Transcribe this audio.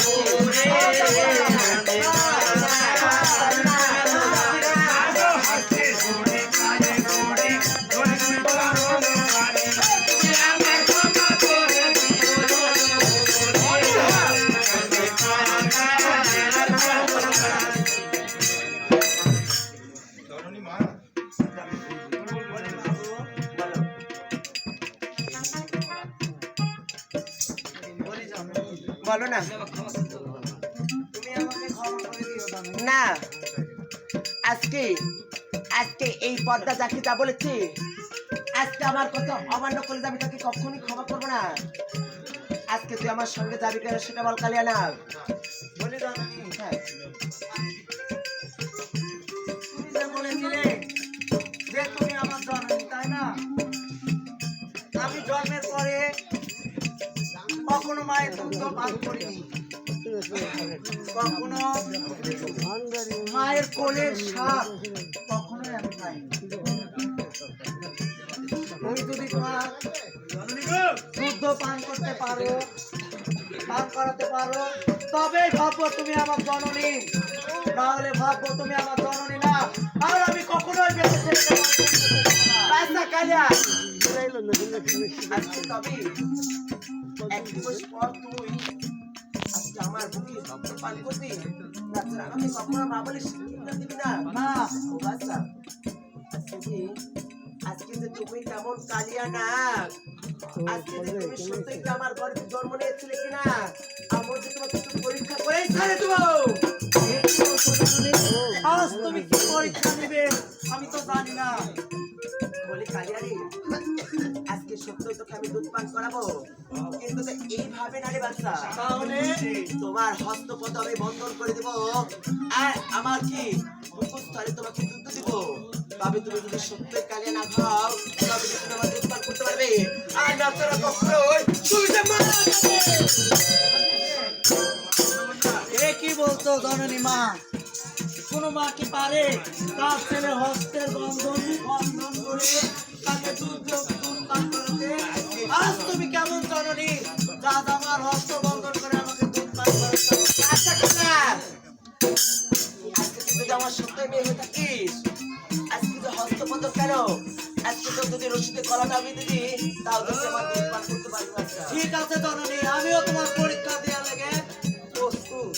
না তুমি দিও দানু না। আজকে আজকে এই পদ্মা যাকে যা বলেছি, আজকে আমার কথা অমান্য করে যাবি তাকে কখনই ক্ষমা করব না। আজকে তুই আমার সঙ্গে যাবি কেন সেটা বল কালিয়া না বলে দানু কখনো মায়ের দুধ পান করিনি। কখনো মায়ের কোলের সাপ কখনোই আমি খাইনি তুমি যদি তোমার দুধ পান করতে পারো পান করাতে পারো তবে ভাববো তুমি আমার জননী। তাহলে ভাববো তুমি আমার জননী না। আর আমি কখনোই বেঁচে বাচ্চা কালিয়া। আজকে তবে এক দিবস পর তুই। আজকে আমার বুকে রক্ত পান করবি? তাছাড়া আমাকে কখনো মা বলে শিক্ষা ও বাচ্চা, আজকে আজকে যে তুমি কেমন কালিয়া না। আজকে যে তুমি আমার গর্ভে জন্ম নিয়েছিলে কিনা আমার যে তোমাকে পরীক্ষা করেই দেবো। কি পরীক্ষা নিবে? আমি তো জানি না। বলি, কালিয়ারি, আজকে সত্যই তোকে আমি দুধ পান করাবো? এইভাবে না রে বাচ্চা? তাহলে তোমার আমি বন্ধন করে দেব। আর আমার কি বুকুস্থলে তোমাকে দুধ দিব? তুমি যদি সত্যই কালিয়া না খাও তবে তুমি দুধ করতে পারবে। আর না কখনোই তুমি যে মারা কি বলছো জননী মা? কোন মা কি পারে? তার ছেলে হস্তের বন্ধন বন্ধন করে তাকে দুধ যদি আমার সত্যই মেয়ে হয়ে থাকিস। আজকে তো হস্তপদ কেন? আজকে তো যদি রশিদে কলাটা আমি দিদি তাও তো আমার করতে পারবি না। ঠিক আছে জননী, আমিও তোমার পরীক্ষা দেওয়া লাগে প্রস্তুত।